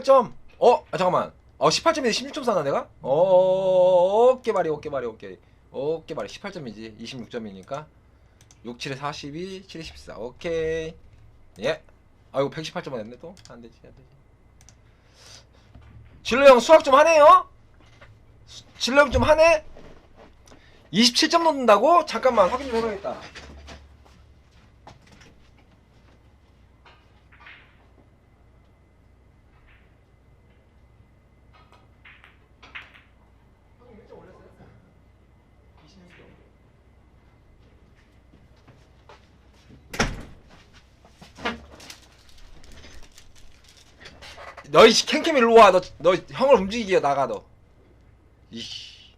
18점. 어, 아, 잠깐만. 어, 18점인데 16점 샀나 내가? 어, 어깨 말이 어깨 말이 어깨. 어깨 말이 18점이지. 26점이니까. 6, 7에 42, 7에 14. 오케이. 예. 아이고 118점 했네 또. 안 되지, 안 되지. 진로 형 수학 좀 하네요? 수- 진로 형 좀 하네? 27점 넣는다고? 잠깐만 확인 좀 해봐야겠다. 너이 캔캠 일로 와. 너, 너 형을 움직이게 나가 너. 이씨.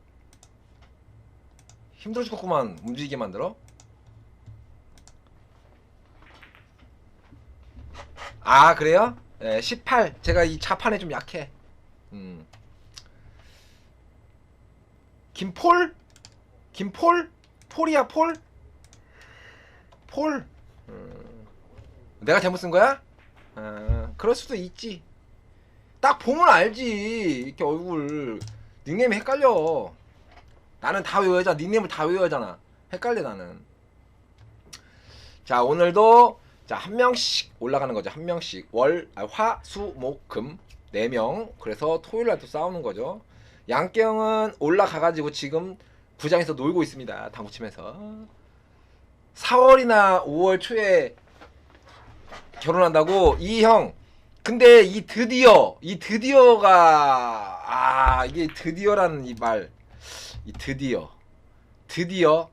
힘들어 죽겠구만 움직이게 만들어. 아 그래요? 예, 18. 제가 이 자판에 좀 약해. 음. 김폴? 김폴? 폴이야 폴? 폴? 음. 내가 잘못 쓴 거야? 아, 그럴 수도 있지. 딱 보면 알지. 이렇게 얼굴 닉네임이 헷갈려. 나는 다 외워야잖아. 닉네임을 다 외워야잖아. 헷갈려 나는. 자 오늘도 자한 명씩 올라가는 거죠. 한 명씩 월, 아, 화, 수, 목, 금. 네 명. 그래서 토요일 날 또 싸우는 거죠. 양경은 올라가 가지고 지금 구장에서 놀고 있습니다. 당구 치면서. 4월이나 5월 초에 결혼한다고 이 형. 근데 이 드디어 이 드디어가 아 이게 드디어라는 이 말. 이 드디어 드디어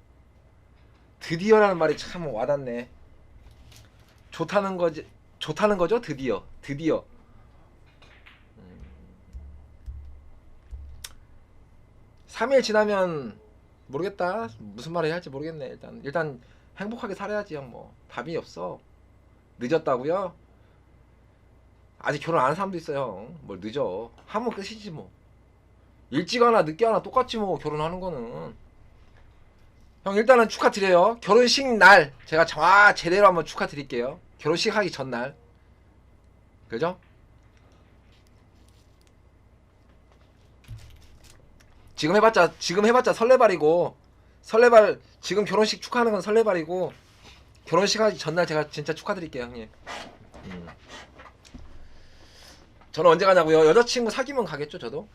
드디어라는 말이 참 와닿네. 좋다는 거지 좋다는 거죠 드디어 드디어. 음. 3일 지나면 모르겠다 무슨 말을 해야 할지 모르겠네 일단 일단 행복하게 살아야지 형뭐 답이 없어 늦었다고요? 아직 결혼 안 한 사람도 있어요. 뭘 늦어. 하면 끝이지 뭐. 일찍 하나 늦게 하나 똑같지 뭐 결혼하는 거는. 형 일단은 축하드려요. 결혼식 날 제가 자 제대로 한번 축하드릴게요. 결혼식 하기 전날. 그죠? 지금 해봤자 지금 해봤자 설레발이고 설레발 지금 결혼식 축하하는 건 설레발이고 결혼식 하기 전날 제가 진짜 축하드릴게요 형님. 음. 저는 언제 가냐고요? 여자친구 사귀면 가겠죠 저도?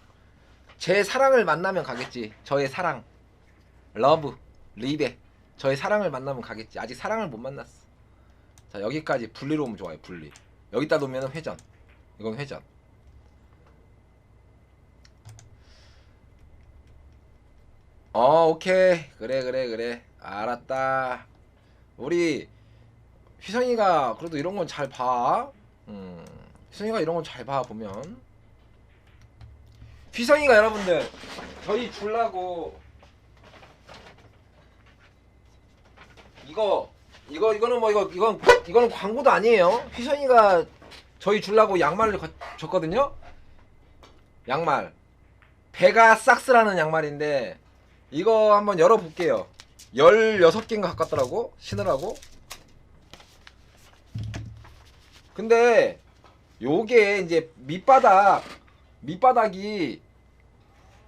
제 사랑을 만나면 가겠지. 저의 사랑. 러브. 리베. 저의 사랑을 만나면 가겠지. 아직 사랑을 못 만났어. 자 여기까지 분리로 오면 좋아요 분리. 여기다 놓으면 회전. 이건 회전. 어 오케이. 그래 그래 그래. 알았다. 우리 휘성이가 그래도 이런 건 잘 봐. 음, 휘성이가 이런 건 잘 봐 보면. 휘성이가 여러분들 저희 줄라고 이거 이거 이거는 뭐 이거 이건 이거는 광고도 아니에요. 휘성이가 저희 줄라고 양말을 거- 줬거든요. 양말 베가 삭스라는 양말인데 이거 한번 열어볼게요. 16개인가 가깝더라고 신으라고 근데 요게 이제 밑바닥 밑바닥이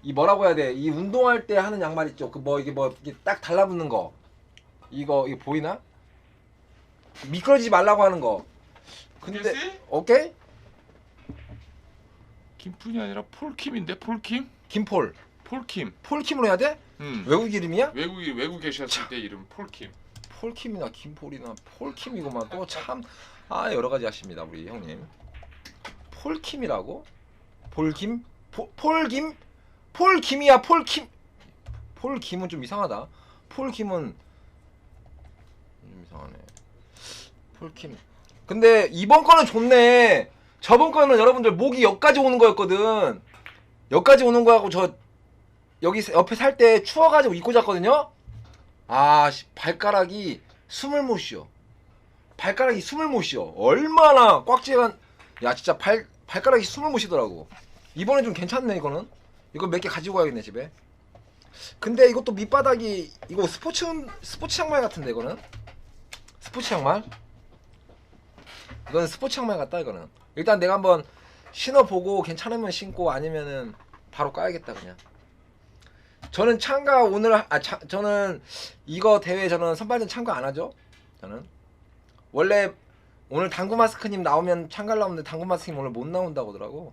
이 뭐라고 해야 돼? 이 운동할 때 하는 양말 있죠? 그 뭐 이게 뭐 이게 딱 달라붙는 거 이거 이거 보이나? 미끄러지지 말라고 하는 거 근데? 오케이? 김푼이 아니라 폴킴인데 폴킴? 김폴 폴킴. 폴킴으로 해야 돼? 음. 외국 이름이야? 외국이 외국 계셨을 때 이름 폴킴. 폴킴이나 김폴이나 폴킴이고만 또 참 아 여러 가지 하십니다 우리 형님 폴킴이라고? 폴킴 포, 폴김? 폴킴이야 폴킴. 폴킴은 좀 이상하다. 폴킴은 좀 이상하네. 폴킴. 근데 이번 거는 좋네. 저번 거는 여러분들 목이 여기까지 오는 거였거든. 여기까지 오는 거하고 저 여기 옆에 살 때 추워가지고 입고 잤거든요? 아, 씨, 발가락이 숨을 못 쉬어. 발가락이 숨을 못 쉬어. 얼마나 꽉 쥐간, 야, 진짜 발, 발가락이 숨을 못 쉬더라고. 이번에 좀 괜찮네, 이거는. 이거 몇 개 가지고 가야겠네, 집에. 근데 이것도 밑바닥이, 이거 스포츠, 스포츠 양말 같은데, 이거는? 스포츠 양말? 이거는 스포츠 양말 같다, 이거는. 일단 내가 한번 신어보고 괜찮으면 신고 아니면은 바로 까야겠다 그냥. 저는 참가 오늘 아 차, 저는 이거 대회 저는 선발전 참가 안 하죠. 저는 원래 오늘 당구 마스크님 나오면 참가를 나오는데 당구 마스크님 오늘 못 나온다고 하더라고.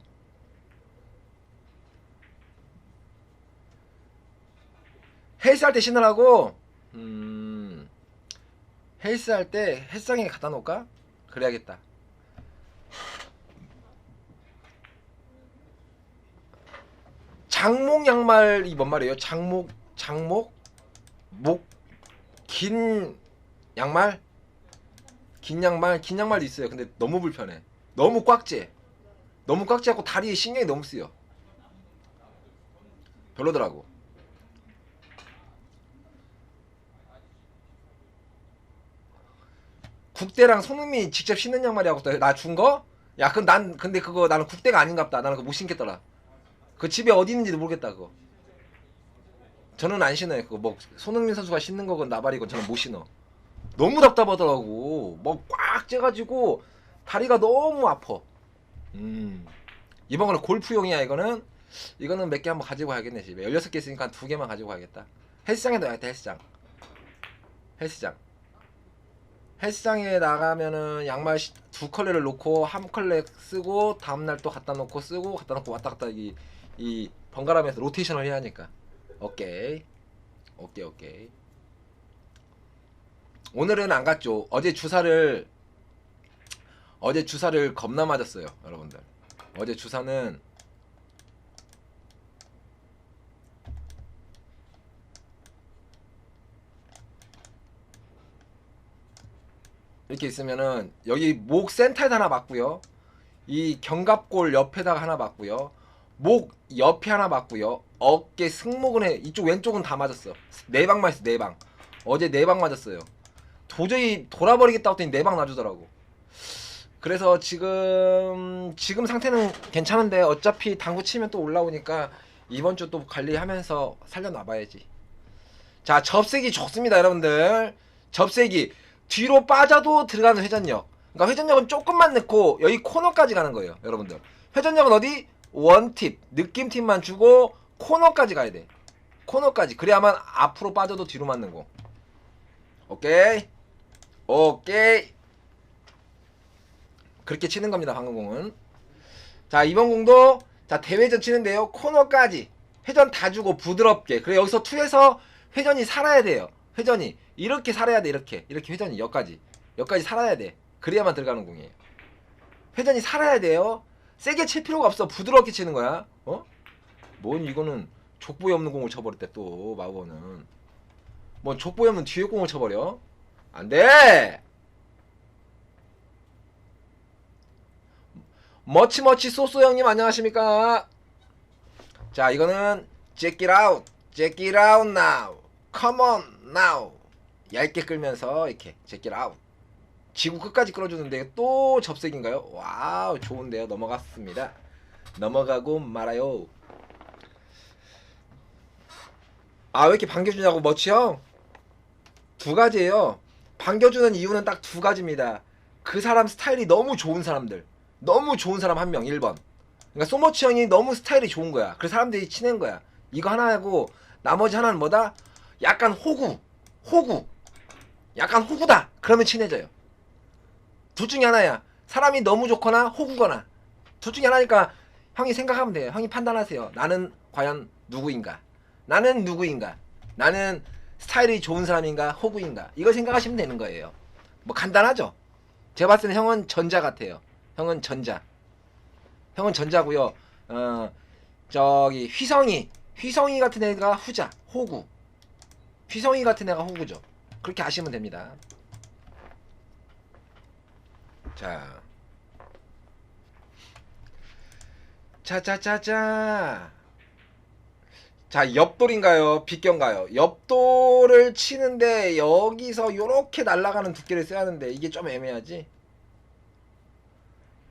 헬스할 때 신으라고. 음. 헬스할 때 헬스장에 갖다 놓을까? 그래야겠다. 장목 양말이 뭔 말이에요? 장목 장목 목 긴 양말 긴 양말 긴 양말도 있어요. 근데 너무 불편해. 너무 꽉재. 너무 꽉재하고 다리에 신경이 너무 쓰여. 별로더라고. 국대랑 손흥민이 직접 신는 양말이라고 나준 거? 야, 그럼 난 근데 그거 나는 국대가 아닌갑다. 나는 그거 못 신겠더라. 그 집에 어디 있는지도 모르겠다 그거. 저는 안 신어요. 그거 뭐 손흥민 선수가 신는 거건 나발이건 저는 못 신어. 너무 답답하더라고. 뭐 꽉 째가지고 다리가 너무 아파. 음. 이번 거는 골프용이야 이거는. 이거는 몇 개 한번 가지고 가야겠네 집에. 16개 있으니까 한 두 개만 가지고 가야겠다. 헬스장에 넣어야겠다 헬스장. 헬스장. 헬스장에 나가면은 양말 시- 두 컬레를 놓고 한 컬레 쓰고 다음날 또 갖다 놓고 쓰고 갖다 놓고 왔다 갔다 이, 이 번갈아가면서 로테이션을 해야 하니까 오케이 오케이 오케이 오늘은 안 갔죠 어제 주사를 어제 주사를 겁나 맞았어요 여러분들 어제 주사는 이렇게 있으면은 여기 목 센터에다 하나 맞고요. 이 견갑골 옆에다가 하나 맞고요. 목 옆에 하나 맞고요. 어깨 승모근 에 이쪽 왼쪽은 다 맞았어. 네 방 맞았어. 네 방. 어제 네 방 맞았어요. 도저히 돌아버리겠다 했더니 네방 놔주더라고. 그래서 지금 지금 상태는 괜찮은데 어차피 당구 치면 또 올라오니까 이번 주 또 관리하면서 살려놔봐야지. 자 접색이 좋습니다 여러분들. 접색이 뒤로 빠져도 들어가는 회전력. 그러니까 회전력은 조금만 넣고 여기 코너까지 가는 거예요, 여러분들. 회전력은 어디? 원팁, 느낌 팁만 주고 코너까지 가야 돼. 코너까지. 그래야만 앞으로 빠져도 뒤로 맞는 거. 오케이. 오케이. 그렇게 치는 겁니다, 방금 공은. 자, 이번 공도 자, 대회전 치는데요. 코너까지. 회전 다 주고 부드럽게. 그래 여기서 투에서 회전이 살아야 돼요. 회전이 이렇게 살아야 돼 이렇게 이렇게 회전이 여기까지 여기까지 살아야 돼 그래야만 들어가는 공이에요 회전이 살아야 돼요 세게 칠 필요가 없어 부드럽게 치는 거야 어? 뭔 이거는 족보에 없는 공을 쳐버렸대 또 마우버는 뭐 족보에 없는 뒤에 공을 쳐버려 안 돼. 머치머치 소스 형님 안녕하십니까? 자 이거는 check it out check it out now come on now. 얇게 끌면서 이렇게 check it out. 지구 끝까지 끌어주는데 또 접색인가요? 와우 좋은데요. 넘어갔습니다. 넘어가고 말아요. 아 왜 이렇게 반겨주냐고 머치 형? 두 가지예요 반겨주는 이유는 딱 두 가지입니다. 그 사람 스타일이 너무 좋은 사람들. 너무 좋은 사람 한 명 1번. 그러니까 소머치 형이 너무 스타일이 좋은 거야. 그래서 사람들이 친한 거야. 이거 하나하고 나머지 하나는 뭐다? 약간 호구 호구. 약간 호구다. 그러면 친해져요. 둘 중에 하나야. 사람이 너무 좋거나 호구거나. 둘 중에 하나니까 형이 생각하면 돼요. 형이 판단하세요. 나는 과연 누구인가? 나는 누구인가? 나는 스타일이 좋은 사람인가 호구인가 이거 생각하시면 되는 거예요. 뭐 간단하죠? 제가 봤을 때는 형은 전자 같아요. 형은 전자. 형은 전자고요. 어 저기 휘성이. 휘성이 같은 애가 후자 호구. 휘성이 같은 애가 호구죠. 그렇게 아시면 됩니다. 자. 자자자자 자 옆돌인가요? 빗견가요? 옆돌을 치는데 여기서 요렇게 날아가는 두께를 써야 하는데 이게 좀 애매하지?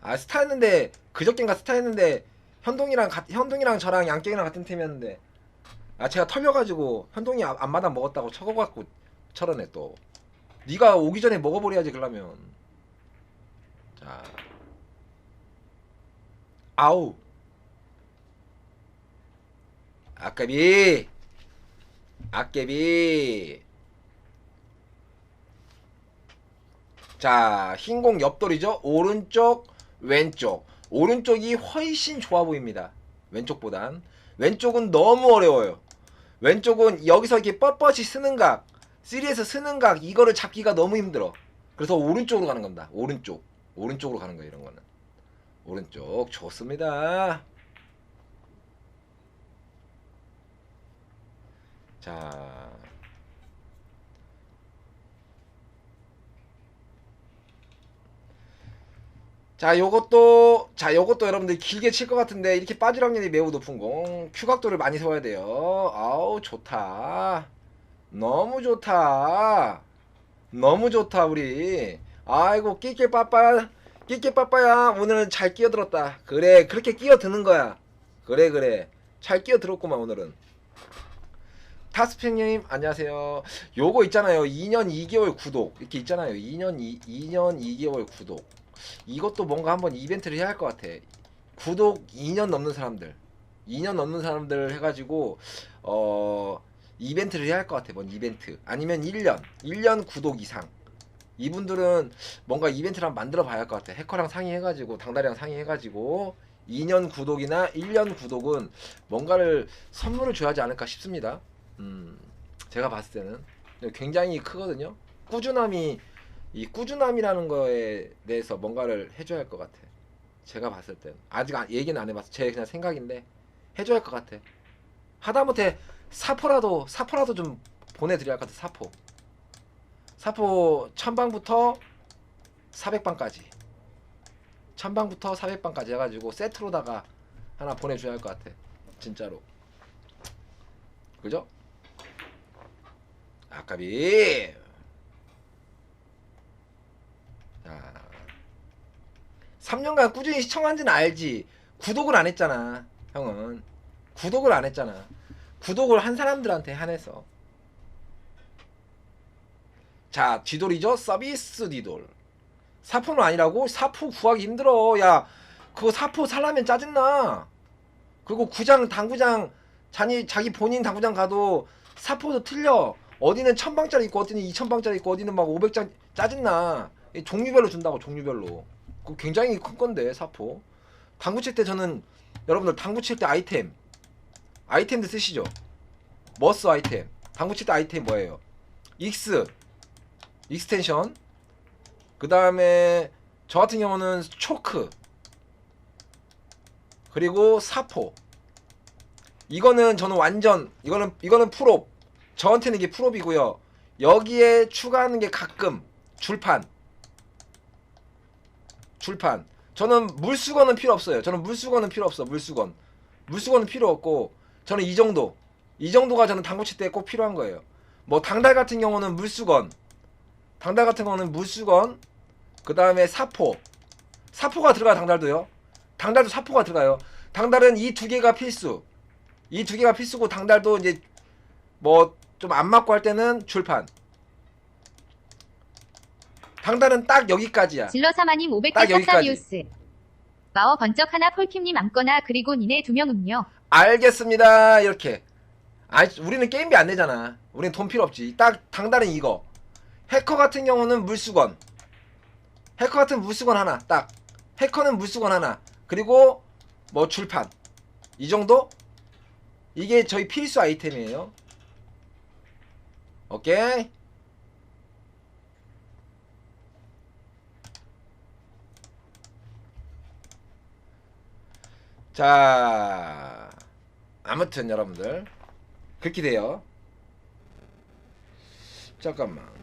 아 스타 했는데 그저껜가 스타 했는데 현동이랑 가, 현동이랑 저랑 양갱이랑 같은 팀이었는데. 아 제가 털려가지고 현동이 앞- 앞마당 먹었다고 쳐갖고 철원에 또. 네가 오기 전에 먹어버려야지 그러면. 자. 아우 아까비. 아깨비. 자 흰공 옆돌이죠? 오른쪽 왼쪽. 오른쪽이 훨씬 좋아 보입니다. 왼쪽보단. 왼쪽은 너무 어려워요. 왼쪽은 여기서 이렇게 뻣뻣이 쓰는 각 3에서 쓰는 각 이거를 잡기가 너무 힘들어. 그래서 오른쪽으로 가는 겁니다. 오른쪽. 오른쪽으로 가는 거예요 이런 거는. 오른쪽. 좋습니다 자 자, 요것도 자, 요것도 여러분들 길게 칠 것 같은데 이렇게 빠질 확률이 매우 높은 공. 큐각도를 많이 세워야 돼요. 아우, 좋다. 너무 좋다. 너무 좋다, 우리. 아이고, 끼끼 빠빠. 끼끼 빠빠야. 오늘은 잘 끼어들었다. 그래, 그렇게 끼어드는 거야. 그래, 그래. 잘 끼어들었구만, 오늘은. 타스팽님 안녕하세요. 요거 있잖아요. 2년 2개월 구독. 이렇게 있잖아요. 2년 2, 2년 2개월 구독. 이것도 뭔가 한번 이벤트를 해야 할 것 같아. 구독 2년 넘는 사람들, 2년 넘는 사람들 해가지고 어 이벤트를 해야 할 것 같아. 뭔 이벤트? 아니면 1년, 1년 구독 이상. 이분들은 뭔가 이벤트를 한번 만들어 봐야 할 것 같아. 해커랑 상의해가지고 당다리랑 상의해가지고 2년 구독이나 1년 구독은 뭔가를 선물을 줘야 하지 않을까 싶습니다. 음, 제가 봤을 때는 굉장히 크거든요. 꾸준함이 이 꾸준함이라는 거에 대해서 뭔가를 해줘야 할 것 같아. 제가 봤을 땐 아직 아- 얘기는 안 해봤어. 제 그냥 생각인데 해줘야 할 것 같아. 하다못해 사포라도 사포라도 좀 보내드려야 할 것 같아. 사포. 사포 천방부터 400방까지. 천방부터 400방까지 해가지고 세트로다가 하나 보내줘야 할 것 같아. 진짜로. 그죠? 아까비. 자, 3년간 꾸준히 시청한지는 알지. 구독을 안 했잖아, 형은. 구독을 안 했잖아. 구독을 한 사람들한테 한해서. 자, 뒤돌이죠? 서비스 뒤돌. 사포는 아니라고? 사포 구하기 힘들어. 야, 그거 사포 살라면 짜증나. 그리고 구장, 당구장, 자기, 자기 본인 당구장 가도 사포도 틀려. 어디는 천방짜리 있고, 어디는 이천방짜리 있고, 어디는 막 오백 장 짜증나. 이 종류별로 준다고 종류별로. 그 굉장히 큰 건데 사포. 당구 칠 때 저는 여러분들 당구 칠 때 아이템 아이템들 쓰시죠. 머스 아이템. 당구 칠 때 아이템 뭐예요? 익스 익스텐션. 그 다음에 저 같은 경우는 초크 그리고 사포. 이거는 저는 완전 이거는 이거는 풀업. 저한테는 이게 풀업이고요. 여기에 추가하는 게 가끔 줄판. 줄판. 저는 물수건은 필요 없어요. 저는 물수건은 필요 없어. 물수건. 물수건은 필요 없고 저는 이 정도. 이 정도가 저는 당구 칠 때 꼭 필요한 거예요. 뭐 당달 같은 경우는 물수건. 당달 같은 경우는 물수건. 그다음에 사포. 사포가 들어가 당달도요. 당달도 사포가 들어가요. 당달은 이 두 개가 필수. 이 두 개가 필수고 당달도 이제 뭐 좀 안 맞고 할 때는 줄판. 당달은 딱 여기까지야. 질러 사마님 딱 500개 여기까지. 사사비우스. 마워 번쩍 하나 폴킴님 안거나 그리고 니네 두 명 음료. 알겠습니다. 이렇게. 아, 우리는 게임비 안 내잖아. 우리는 돈 필요 없지. 딱 당달은 이거. 해커 같은 경우는 물수건. 해커 같은 물수건 하나. 딱. 해커는 물수건 하나. 그리고 뭐 줄판. 이 정도? 이게 저희 필수 아이템이에요. 오케이. 자, 아무튼 여러분들 그렇게 돼요. 잠깐만.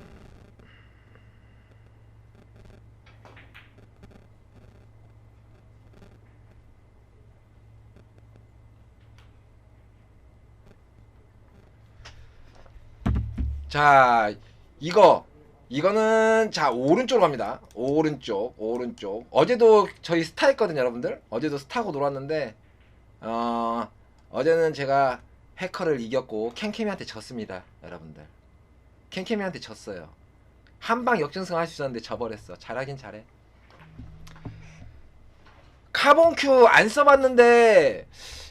자, 이거 이거는 자 오른쪽으로 갑니다. 오른쪽, 오른쪽. 어제도 저희 스타 했거든요, 여러분들. 어제도 스타고 놀았는데 어 어제는 제가 해커를 이겼고 캔캠이한테 졌습니다, 여러분들. 캔캠이한테 졌어요. 한 방 역전승 할 수 있었는데 져버렸어. 잘하긴 잘해. 카본큐 안 써봤는데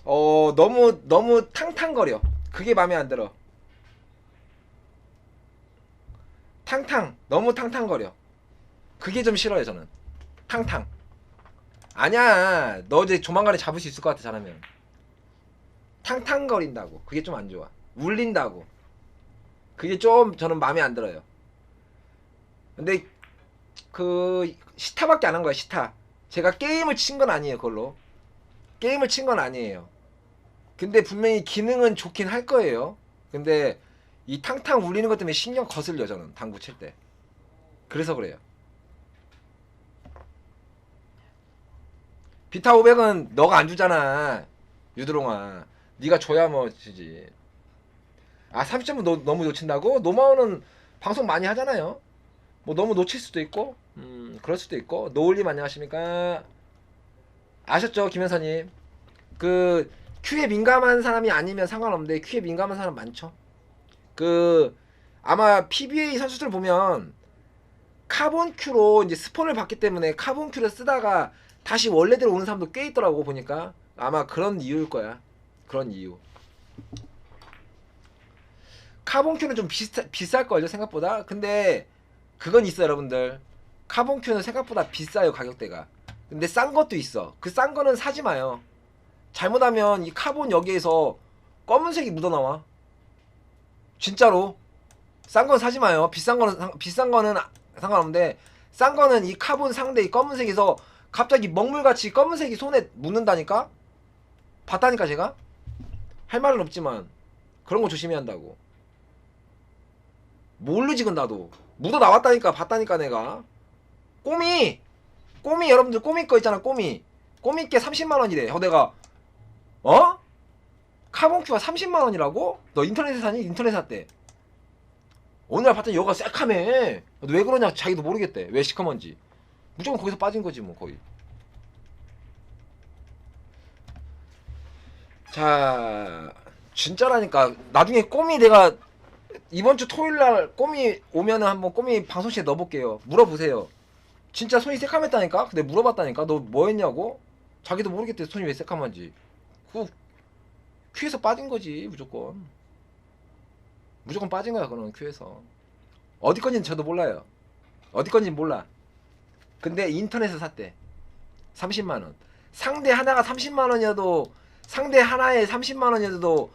어 너무 너무 탕탕거려. 그게 마음에 안 들어. 탕탕 너무 탕탕거려. 그게 좀 싫어요 저는. 탕탕. 아니야 너 이제 조만간에 잡을 수 있을 것 같아 잘하면. 탕탕거린다고. 그게 좀 안 좋아. 울린다고. 그게 좀 저는 마음에 안 들어요. 근데 그 시타밖에 안 한 거야 시타. 제가 게임을 친 건 아니에요 그걸로. 게임을 친 건 아니에요. 근데 분명히 기능은 좋긴 할 거예요. 근데 이 탕탕 울리는 것 때문에 신경 거슬려 저는 당구 칠 때. 그래서 그래요. 비타 500은 너가 안 주잖아. 유드롱아. 네가 줘야 뭐 주지. 아 30점은 너, 너무 놓친다고? 노마오는 방송 많이 하잖아요. 뭐 너무 놓칠 수도 있고, 음 그럴 수도 있고. 노을님 안녕하십니까? 아셨죠 김현사님? 그 큐에 민감한 사람이 아니면 상관없는데 큐에 민감한 사람 많죠. 그 아마 PBA 선수들 보면 카본 큐로 이제 스폰을 받기 때문에 카본 큐를 쓰다가 다시 원래대로 오는 사람도 꽤 있더라고 보니까 아마 그런 이유일 거야. 그런 이유. 카본 큐는 좀 비싸 비쌀 걸요 생각보다. 근데 그건 있어 요 여러분들. 카본 큐는 생각보다 비싸요 가격대가. 근데 싼 것도 있어. 그 싼 거는 사지 마요. 잘못하면 이 카본 여기에서 검은색이 묻어 나와. 진짜로. 싼 건 사지 마요. 비싼 거는 상- 비싼 거는 아- 상관없는데 싼 거는 이 카본 상대 이 검은색에서 갑자기 먹물같이 검은색이 손에 묻는다니까? 봤다니까 제가? 할 말은 없지만 그런 거 조심해야 한다고. 모르지 근 나도 묻어 나왔다니까 봤다니까 내가. 꼬미 꼬미 여러분들 꼬미 거 있잖아 꼬미 꼬미 게 30만 원이래. 어 내가 어? 카본큐가 30만 원이라고? 너 인터넷에 사니? 인터넷 샀대. 어느 날 봤더니 여가 새카매. 너왜 그러냐 자기도 모르겠대. 왜 시커먼지. 무조건 거기서 빠진 거지 뭐 거의. 자 진짜라니까 나중에 꼬미 내가 이번 주 토요일 날 꼬미 오면은 한번 꼬미 방송실에 넣어볼게요. 물어보세요. 진짜 손이 새카맸다니까? 근데 물어봤다니까? 너 뭐 했냐고? 자기도 모르겠대 손이 왜 새카만지. 그 큐에서 빠진 거지 무조건. 무조건 빠진 거야 그는 큐에서. 어디 건지는 저도 몰라요. 어디 건지는 몰라. 근데 인터넷에서 샀대. 30만 원. 상대 하나가 30만 원이어도 상대 하나에 30만 원이어도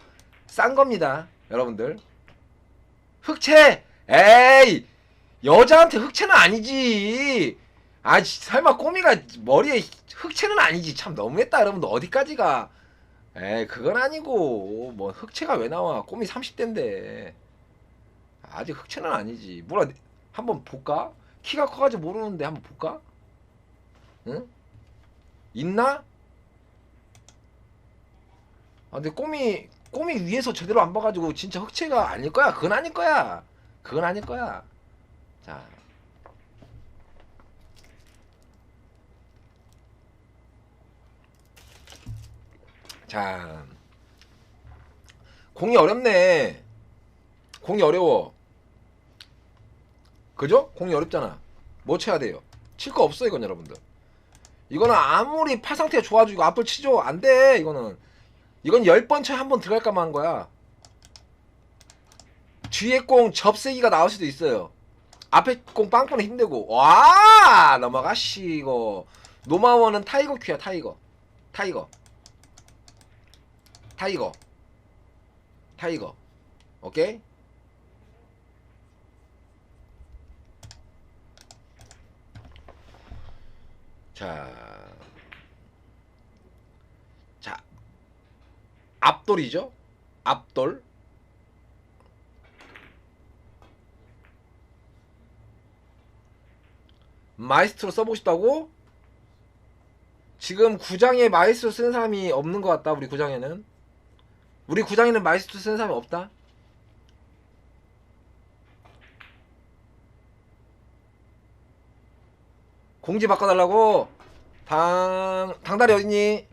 싼 겁니다. 여러분들. 흑채! 에이! 여자한테 흑채는 아니지. 아, 지- 설마 꼬미가 머리에 흑채는 아니지. 참 너무했다. 여러분들 어디까지가. 에이, 그건 아니고. 뭐 흑채가 왜 나와? 꼬미 30대인데. 아직 흑채는 아니지. 뭐라 한번 볼까? 키가 커가지고 모르는데 한번 볼까? 응? 있나? 아 근데 꼬미 꼬미 위에서 제대로 안 봐가지고 진짜 흑채가 아닐 거야. 그건 아닐 거야. 그건 아닐 거야. 자. 자. 공이 어렵네. 공이 어려워. 그죠? 공이 어렵잖아. 뭐 쳐야 돼요? 칠 거 없어 이건 여러분들. 이거는 아무리 팔 상태가 좋아지고 앞을 치죠 안 돼. 이거는 이건 열번 쳐야 한번 들어갈까만 한 거야. 뒤에 공 접세기가 나올 수도 있어요. 앞에 공 빵꾸는 힘들고 와 넘어가시고 노마원은 타이거 큐야 타이거 타이거 타이거 타이거 오케이 자, 자, 앞돌이죠? 앞돌. 마이스트로 써보고 싶다고? 지금 구장에 마이스트로 쓰는 사람이 없는 것 같다. 우리 구장에는. 우리 구장에는 마이스트로 쓰는 사람이 없다. 공지 바꿔달라고? 당, 당다리 어딨니?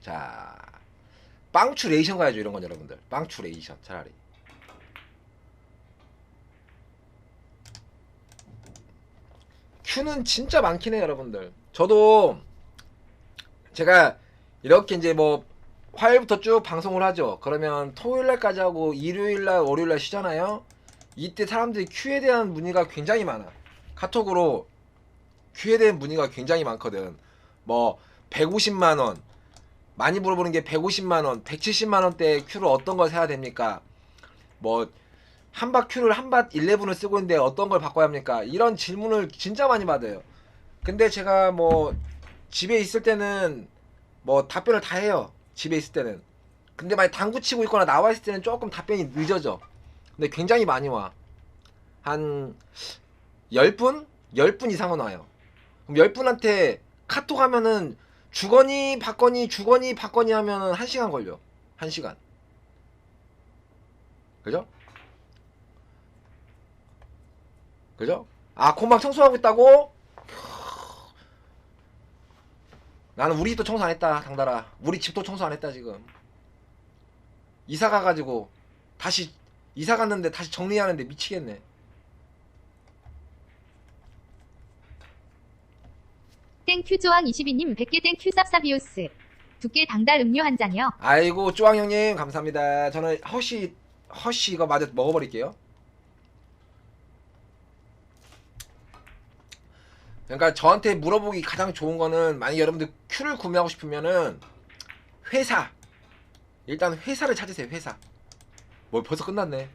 자 빵추레이션 가야죠 이런 건 여러분들. 빵추레이션 차라리. 큐는 진짜 많긴 해요 여러분들. 저도 제가 이렇게 이제 뭐 화요일부터 쭉 방송을 하죠. 그러면 토요일날까지 하고 일요일날 월요일날 쉬잖아요. 이때 사람들이 큐에 대한 문의가 굉장히 많아 카톡으로 큐에 대한 문의가 굉장히 많거든. 뭐 150만 원 많이 물어보는 게 150만 원 170만 원대 큐를 어떤 걸 사야 됩니까? 뭐 한밭 큐를 한밭 11을 쓰고 있는데 어떤 걸 바꿔야 합니까? 이런 질문을 진짜 많이 받아요. 근데 제가 뭐 집에 있을 때는 뭐 답변을 다 해요. 집에 있을 때는. 근데 만약 당구 치고 있거나 나와 있을 때는 조금 답변이 늦어져. 근데 굉장히 많이 와 한 10분? 10분 이상은 와요. 그럼 10분한테 카톡 하면은 주거니 받거니 주거니 받거니 하면은 1시간 걸려 1시간 그죠? 그죠? 아 곰방 청소하고 있다고? 나는 우리 집도 청소 안 했다 당달아 우리 집도 청소 안 했다 지금 이사 가가지고 다시 이사 갔는데 다시 정리하는데 미치겠네 땡큐조왕 22님 100개 땡큐 쌉싸비오스. 두께 당달 음료 한 잔이요. 아이고 쪼왕 형님 감사합니다. 저는 허쉬 허쉬 이거 마저 먹어버릴게요. 그러니까 저한테 물어보기 가장 좋은 거는 만약 여러분들 큐를 구매하고 싶으면은 회사. 일단 회사를 찾으세요 회사. 뭐 벌써 끝났네